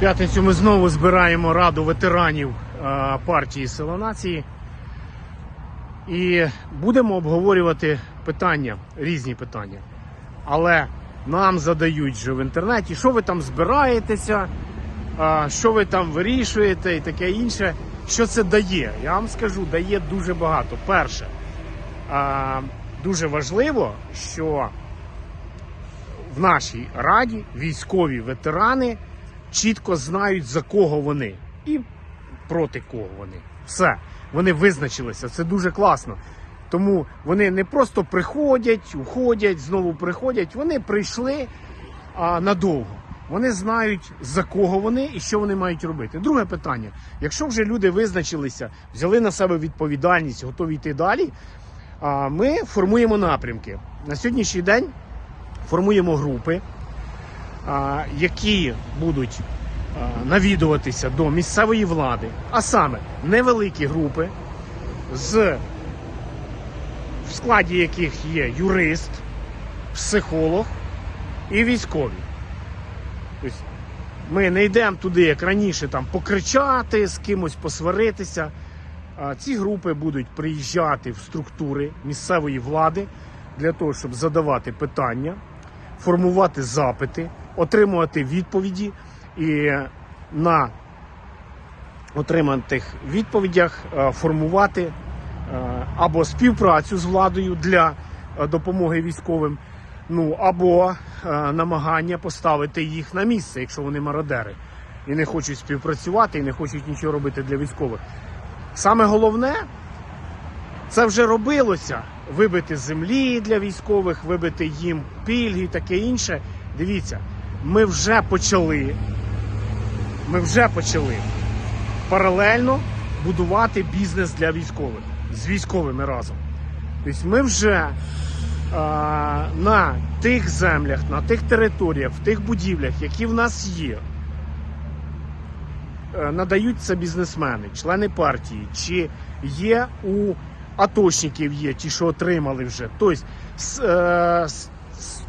п'ятницю ми знову збираємо раду ветеранів е, партії Сила Нації. І будемо обговорювати питання, різні питання. Але нам задають вже в інтернеті, що ви там збираєтеся, що ви там вирішуєте і таке інше. Що це дає? Я вам скажу, дає дуже багато. Перше, дуже важливо, що в нашій раді військові ветерани чітко знають за кого вони і проти кого вони. Все, вони визначилися. Це дуже класно. Тому вони не просто приходять, уходять, знову приходять. Вони прийшли а, надовго. Вони знають за кого вони і що вони мають робити. Друге питання: якщо вже люди визначилися, взяли на себе відповідальність, готові йти далі. Ми формуємо напрямки. На сьогоднішній день формуємо групи, які будуть навідуватися до місцевої влади, а саме невеликі групи, з, в складі яких є юрист, психолог і військові. Тобто ми не йдемо туди, як раніше, там покричати, з кимось посваритися. Ці групи будуть приїжджати в структури місцевої влади для того, щоб задавати питання, формувати запити, отримувати відповіді і на отриманих відповідях е, формувати е, або співпрацю з владою для е, допомоги військовим, ну або намагання поставити їх на місце, якщо вони мародери і не хочуть співпрацювати, і не хочуть нічого робити для військових. Саме головне, це вже робилося. Вибити землі для військових, вибити їм пільги таке інше. Дивіться, ми вже почали. Ми вже почали паралельно будувати бізнес для військових з військовими разом. Тобто ми вже е, на тих землях, на тих територіях, в тих будівлях, які в нас є, е, надаються бізнесмени, члени партії, чи є у аточників є, ті, що отримали вже. Тобто е,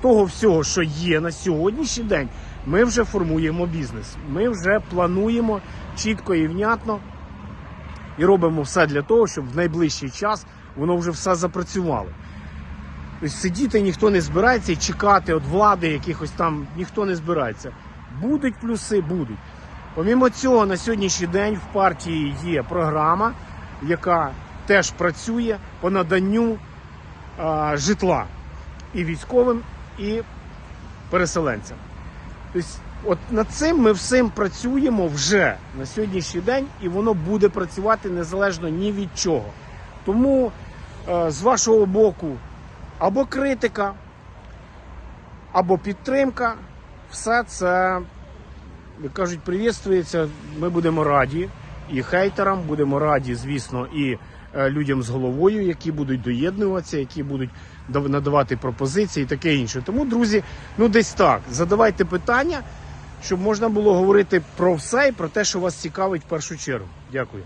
того всього, що є на сьогоднішній день, ми вже формуємо бізнес. Ми вже плануємо чітко і внятно і робимо все для того, щоб в найближчий час воно вже все запрацювало. Сидіти ніхто не збирається і чекати від влади якихось там ніхто не збирається. Будуть плюси, будуть. Помімо цього, на сьогоднішній день в партії є програма, яка теж працює по наданню а, житла і військовим, і переселенцям. Тобто, от над цим ми всім працюємо вже на сьогоднішній день, і воно буде працювати незалежно ні від чого. Тому е, з вашого боку або критика, або підтримка, все це, як кажуть, привітствується. Ми будемо раді і хейтерам, будемо раді, звісно, і людям з головою, які будуть доєднуватися, які будуть дав- надавати пропозиції і таке інше. Тому, друзі, ну десь так. Задавайте питання, щоб можна було говорити про все і про те, що вас цікавить в першу чергу. Дякую.